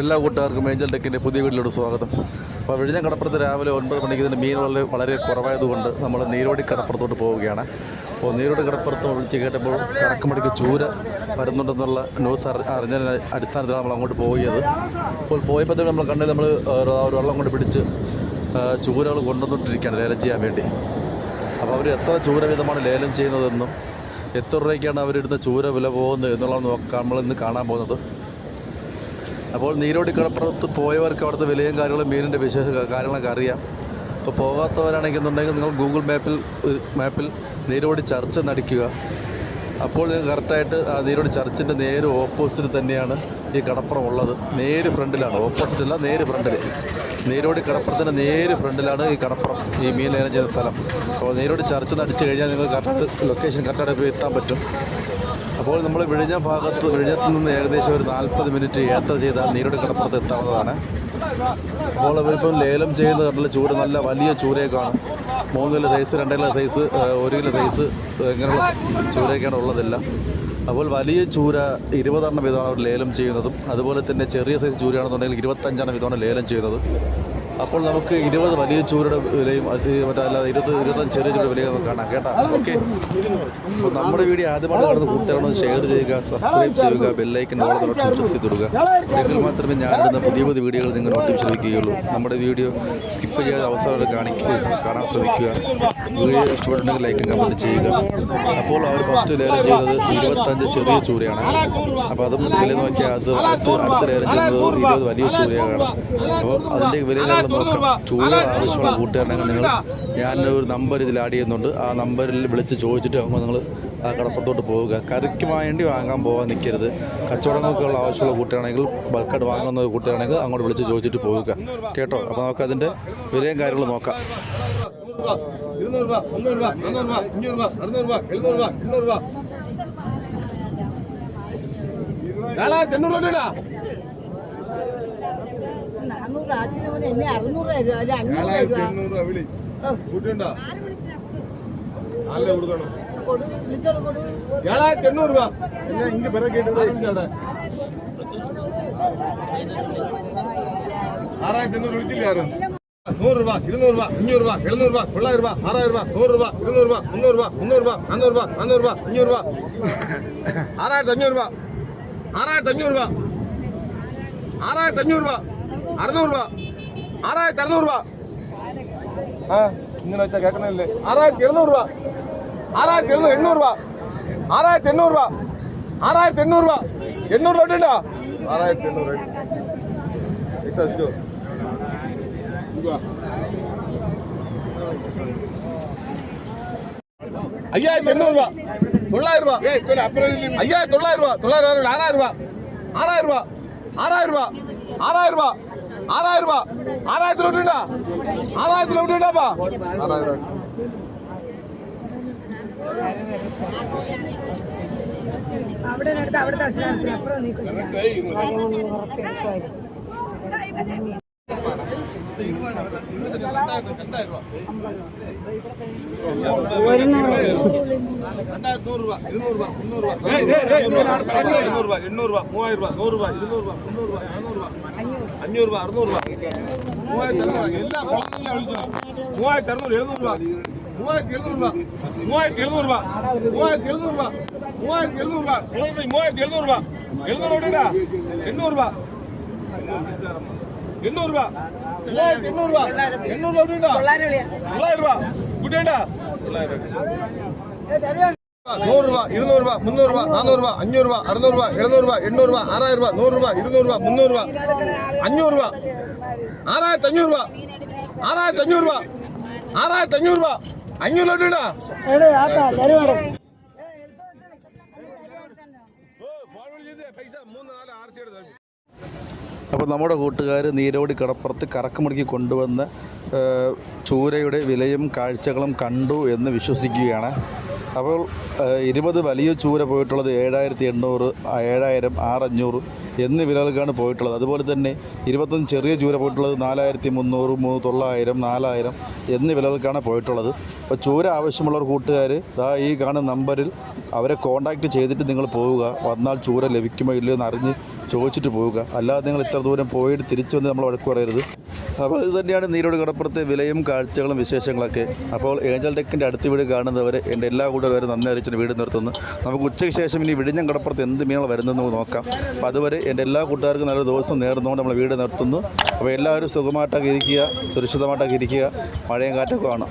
എല്ലാ കൂട്ടുകാർക്കും ഏഞ്ചൽ ടെക്കിന്റെ പുതിയ വീട്ടിലോട് സ്വാഗതം. അപ്പോൾ വിഴിഞ്ഞ കടപ്പുറത്ത് രാവിലെ ഒൻപത് മണിക്ക് ഇതിന്റെ മീൻ വളരെ വളരെ കുറവായതുകൊണ്ട് നമ്മൾ നീരോടി കടപ്പുറത്തോട്ട് പോവുകയാണ്. അപ്പോൾ നീരോടി കടപ്പുറത്ത് വിളിച്ച് കേട്ടപ്പോൾ കണക്കുമണിക്ക് ചൂര വരുന്നുണ്ടെന്നുള്ള ന്യൂസ് അറി അറിഞ്ഞതിന് അടിസ്ഥാനത്തിലാണ് നമ്മൾ അങ്ങോട്ട് പോയത്. അപ്പോൾ പോയപ്പോഴത്തേക്കും നമ്മൾ കണ്ണിൽ നമ്മൾ ഒരു വെള്ളം കൊണ്ട് പിടിച്ച് ചൂരകൾ കൊണ്ടുവന്നിട്ടിരിക്കുകയാണ് ലേലം ചെയ്യാൻ വേണ്ടി. അപ്പോൾ അവർ എത്ര ചൂര വീതമാണ് ലേലം ചെയ്യുന്നതെന്നും എത്ര രൂപയ്ക്കാണ് അവരിടുന്ന ചൂര വില പോകുന്നത് എന്നുള്ളത് നമ്മൾ ഇന്ന് കാണാൻ പോകുന്നത്. അപ്പോൾ നീരോടി കടപ്പുറത്ത് പോയവർക്ക് അവിടുത്തെ വിലയും കാര്യങ്ങളും മീനിന്റെ വിശേഷ കാര്യങ്ങളൊക്കെ അറിയാം. അപ്പോൾ പോകാത്തവരാണെന്നുണ്ടെങ്കിൽ നിങ്ങൾ ഗൂഗിൾ മാപ്പിൽ മാപ്പിൽ നീരോടി ചർച്ച നടിക്കുക. അപ്പോൾ നിങ്ങൾക്ക് കറക്റ്റായിട്ട് ആ നീരോടി ചർച്ചിന്റെ നേരെ ഓപ്പോസിറ്റ് തന്നെയാണ് ഈ കടപ്പുറം ഉള്ളത്. നേര് ഫ്രണ്ടിലാണ്. ഓപ്പോസിറ്റ് അല്ല നേര് ഫ്രണ്ടിൽ നീരോടി കടപ്പുറത്തിന്റെ നേര് ഫ്രണ്ടിലാണ് ഈ കടപ്പുറം ഈ മീൻ ലേലം ചെയ്ത സ്ഥലം. അപ്പോൾ നീരോടി ചർച്ച നടിച്ച് കഴിഞ്ഞാൽ നിങ്ങൾക്ക് കറക്റ്റായിട്ട് ലൊക്കേഷൻ കറക്റ്റായിട്ട് എത്താൻ പറ്റും. അപ്പോൾ നമ്മൾ വിഴിഞ്ഞ ഭാഗത്ത് വിഴിഞ്ഞത്ത് നിന്ന് ഏകദേശം ഒരു നാൽപ്പത് മിനിറ്റ് യാത്ര ചെയ്താൽ നീരോട് കടപ്പുറത്ത് എത്താവുന്നതാണ്. അപ്പോൾ അവരിപ്പം ലേലം ചെയ്യുന്ന കണ്ടില്ല ചൂര നല്ല വലിയ ചൂരയൊക്കെയാണ് മൂന്ന് കിലോ സൈസ് രണ്ട് കിലോ സൈസ് ഒരു കിലോ സൈസ് ഇങ്ങനെയുള്ള ചൂരയൊക്കെയാണ് ഉള്ളതെല്ലാം. അപ്പോൾ വലിയ ചൂര ഇരുപതെണ്ണം വീതമാണ് അവർ ലേലം ചെയ്യുന്നതും അതുപോലെ തന്നെ ചെറിയ സൈസ് ചൂരയാണെന്നുണ്ടെങ്കിൽ ഇരുപത്തഞ്ചെണ്ണം വീതമാണ് ലേലം ചെയ്യുന്നത്. അപ്പോൾ നമുക്ക് ഇരുപത് വലിയ ചൂരയുടെ വിലയും അത് മറ്റേ അല്ലാതെ ഇരുപത് ഇരുപത്തഞ്ച് ചെറിയ ചൂരയുടെ വിലയും നമുക്ക് കാണാം കേട്ടോ. ഓക്കെ അപ്പോൾ നമ്മുടെ വീഡിയോ ആദ്യമായിട്ട് കാണുന്ന കൂട്ടുകാരൊന്ന് ഷെയർ ചെയ്യുക സബ്സ്ക്രൈബ് ചെയ്യുക ബെല്ലൈക്കൻ നോട്ടിഫിക്കേഷൻ പ്രസ് ചെയ്ത് കൊടുക്കുക. എങ്കിൽ മാത്രമേ ഞാനിടുന്ന പുതിയ പുതിയ വീഡിയോകൾ നിങ്ങൾ നോട്ടിഫിക്കേഷൻ ശ്രമിക്കുകയുള്ളൂ നമ്മുടെ വീഡിയോ സ്കിപ്പ് ചെയ്യാതെ അവസരങ്ങൾ കാണിക്കുക കാണാൻ ശ്രമിക്കുക. വീഡിയോ ഇഷ്ടപ്പെട്ടുണ്ടെങ്കിൽ ലൈക്കും കമന്റ് ചെയ്യുക. അപ്പോൾ അവർ ഫസ്റ്റ് ലേലം ചെയ്തത് ഇരുപത്തഞ്ച് ചെറിയ ചൂരയാണ്. അപ്പോൾ അതും വില നോക്കിയാൽ അത് അടുത്ത് ലേലം ചെയ്യുന്നത് ഇരുപത് വലിയ ചൂരയാണ്. അപ്പോൾ അതിന്റെ വിലകൾ നോക്കാം. ടൂർ ആവശ്യമുള്ള കൂട്ടുകാരനെങ്കിൽ നിങ്ങൾ ഞാൻ ഒരു നമ്പർ ഇതിൽ ആഡ് ചെയ്യുന്നുണ്ട്. ആ നമ്പറിൽ വിളിച്ച് ചോദിച്ചിട്ട് ആകുമ്പോൾ നിങ്ങൾ ആ കടപ്പുറത്തോട്ട് പോവുക. കറിക്ക് വേണ്ടി വാങ്ങാൻ പോകാൻ നിൽക്കരുത് കച്ചവടങ്ങൾക്കുള്ള ആവശ്യമുള്ള കൂട്ടുകാരാണെങ്കിൽ ബൾക്കായിട്ട് വാങ്ങുന്ന കൂട്ടുകാരാണെങ്കിൽ അങ്ങോട്ട് വിളിച്ച് ചോദിച്ചിട്ട് പോവുക. കേട്ടോ? അപ്പോൾ നമുക്ക് അതിന്റെ വിലയും കാര്യങ്ങളും നോക്കാം. ഇരുന്നൂറ് രൂപ മുന്നൂറ് രൂപ നാന്നൂറ് രൂപ അഞ്ഞൂറ് രൂപ അറുന്നൂറ് രൂപ എഴുന്നൂറ് രൂപ എണ്ണൂറ് രൂപ. നാലായിരത്തി എണ്ണൂറ് രൂപ നാനൂറ് ആച്ചിന് പോലെ എന്നെ അറുന്നൂറ് തരുക അല്ലെ അഞ്ഞൂറ് എന്നാ ഇങ്ങ് പിറകെ ആറായിരത്തി എണ്ണൂറ് വിളിച്ചില്ലേ ആരും? നൂറ് രൂപ ഇരുന്നൂറ് രൂപ അഞ്ഞൂറ് രൂപ എഴുന്നൂറ് രൂപ തൊള്ളായിരം രൂപ ആറായിരം രൂപ നൂറ് രൂപ ഇരുന്നൂറ് രൂപ മുന്നൂറ് രൂപ മുന്നൂറ് രൂപ നാന്നൂറ് രൂപ നാന്നൂറ് രൂപ അഞ്ഞൂറ് രൂപ. ആറായിരത്തി അഞ്ഞൂറ് രൂപ. ആറായിരത്തി അഞ്ഞൂറ് രൂപ. ആറായിരത്തി അഞ്ഞൂറ് രൂപ. അറുന്നൂറ് രൂപ ആറായിരത്തി അറുന്നൂറ് രൂപ ആ ഇങ്ങനെ വെച്ചാൽ കേൾക്കണല്ലേ ആറായിരത്തി എഴുന്നൂറ് രൂപ ആറായിരത്തി എഴുന്നൂറ് എണ്ണൂറ് രൂപ ആറായിരത്തി എണ്ണൂറ് രൂപ ആറായിരത്തി എണ്ണൂറ് രൂപ എണ്ണൂറ് രൂപ ഇട്ടോ ആറായിരത്തി എണ്ണൂറ് വിശ്വസിച്ചോ അയ്യായിരത്തി എണ്ണൂറ് രൂപ തൊള്ളായിരം രൂപ അയ്യായിരത്തി തൊള്ളായിരം രൂപ തൊള്ളായിരം രൂപ ആറായിരം രൂപ ആറായിരം രൂപ ആറായിരം രൂപ ആറായിരം രൂപ ആറായിരം രൂപ ആറായിരത്തി രൂപ ഉണ്ടാ ആറായിരത്തി രൂപ ഉണ്ടാപ്പാ ആറായിരം രൂപ അവിടെ അടുത്ത് അവിടുത്തെ അച്ഛനടുത്ത് അപ്പുറം നീക്കും രണ്ടായിരത്തി നൂറ് രൂപ ഇരുന്നൂറ് രൂപ മുന്നൂറ് രൂപ എണ്ണൂറ് രൂപ എണ്ണൂറ് രൂപ മൂവായിരം രൂപ നൂറ് രൂപ ഇരുന്നൂറ് രൂപ മുന്നൂറ് രൂപ നാനൂറ് രൂപ അഞ്ഞൂറ് രൂപ അറുന്നൂറ് രൂപ മൂവായിരത്തി അറുന്നൂറ് എല്ലാ കുളത്തിലും വിളിച്ചോ മൂവായിരത്തി അറുന്നൂറ് എഴുന്നൂറ് രൂപ മൂവായിരത്തി എഴുന്നൂറ് രൂപ മൂവായിരത്തി എഴുന്നൂറ് രൂപ മൂവായിരത്തി എഴുന്നൂറ് രൂപ മൂവായിരത്തി എഴുന്നൂറ് രൂപ കുളത്തിൽ മൂവായിരത്തി എഴുന്നൂറ് രൂപ എഴുന്നൂറ് രൂപ ഇടാ എണ്ണൂറ് രൂപ എണ്ണൂറ് രൂപ മൂവായിരത്തി എണ്ണൂറ് രൂപ എണ്ണൂറ് രൂപ ഇടാ തൊള്ളായിരം വിളിയാ തൊള്ളായിരം രൂപ കൂട്ടേണ്ട തൊള്ളായിരം നൂറ് രൂപ അപ്പോൾ നമ്മുടെ കൂട്ടുകാർ നീരോടി കടപ്പുറത്ത് കറക്കമുടുക്കി കൊണ്ടുവന്ന ചൂരയുടെ വിലയും കാഴ്ചകളും കണ്ടു എന്ന് വിശ്വസിക്കുകയാണ്. അപ്പോൾ ഇരുപത് വലിയ ചൂര പോയിട്ടുള്ളത് ഏഴായിരത്തി എണ്ണൂറ് ഏഴായിരം ആറഞ്ഞൂറ് എന്നീ വിലകൾക്കാണ് പോയിട്ടുള്ളത്. അതുപോലെ തന്നെ ഇരുപത്തൊന്ന് ചെറിയ ചൂര പോയിട്ടുള്ളത് നാലായിരത്തി മുന്നൂറ് മൂന്ന് തൊള്ളായിരം നാലായിരം എന്നീ വിലകൾക്കാണ് പോയിട്ടുള്ളത്. അപ്പോൾ ചൂര ആവശ്യമുള്ളവർ കൂട്ടുകാർ ദാ ഈ കാണുന്ന നമ്പറിൽ അവരെ കോൺടാക്റ്റ് ചെയ്തിട്ട് നിങ്ങൾ പോവുക. വന്നാൽ ചൂര ലഭിക്കുമോ ഇല്ലയോ എന്ന് അറിഞ്ഞ് ചോദിച്ചിട്ട് പോവുക. അല്ലാതെ നിങ്ങൾ ഇത്ര ദൂരം പോയിട്ട് തിരിച്ചു വന്ന് നമ്മൾ വഴക്ക് പറയരുത്. അപ്പോൾ ഇത് തന്നെയാണ് നീരോട് കടപ്പുറത്തെ വിലയും കാഴ്ചകളും വിശേഷങ്ങളൊക്കെ. അപ്പോൾ ഏഞ്ചൽ ഡെക്കിന്റെ അടുത്ത് വീട് കാണുന്നവർ എന്റെ എല്ലാ കൂട്ടുകാരും നന്ദി അറിയിച്ചിട്ട് വീട് നിർത്തുന്നു. നമുക്ക് ഉച്ചയ്ക്ക് ശേഷം ഇനി വിഴിഞ്ഞം കടപ്പുറത്ത് എന്ത് മീനുകൾ വരുന്നതെന്ന് നമുക്ക് നോക്കാം. അപ്പോൾ അതുവരെ എന്റെ എല്ലാ കൂട്ടുകാർക്കും നല്ല ദിവസം നേർന്നുകൊണ്ട് നമ്മൾ വീട് നിർത്തുന്നു. അപ്പോൾ എല്ലാവരും സുഖമായിട്ടൊക്കെ ഇരിക്കുക സുരക്ഷിതമായിട്ടൊക്കെ ഇരിക്കുക. മഴയും കാറ്റൊക്കെ കാണാം.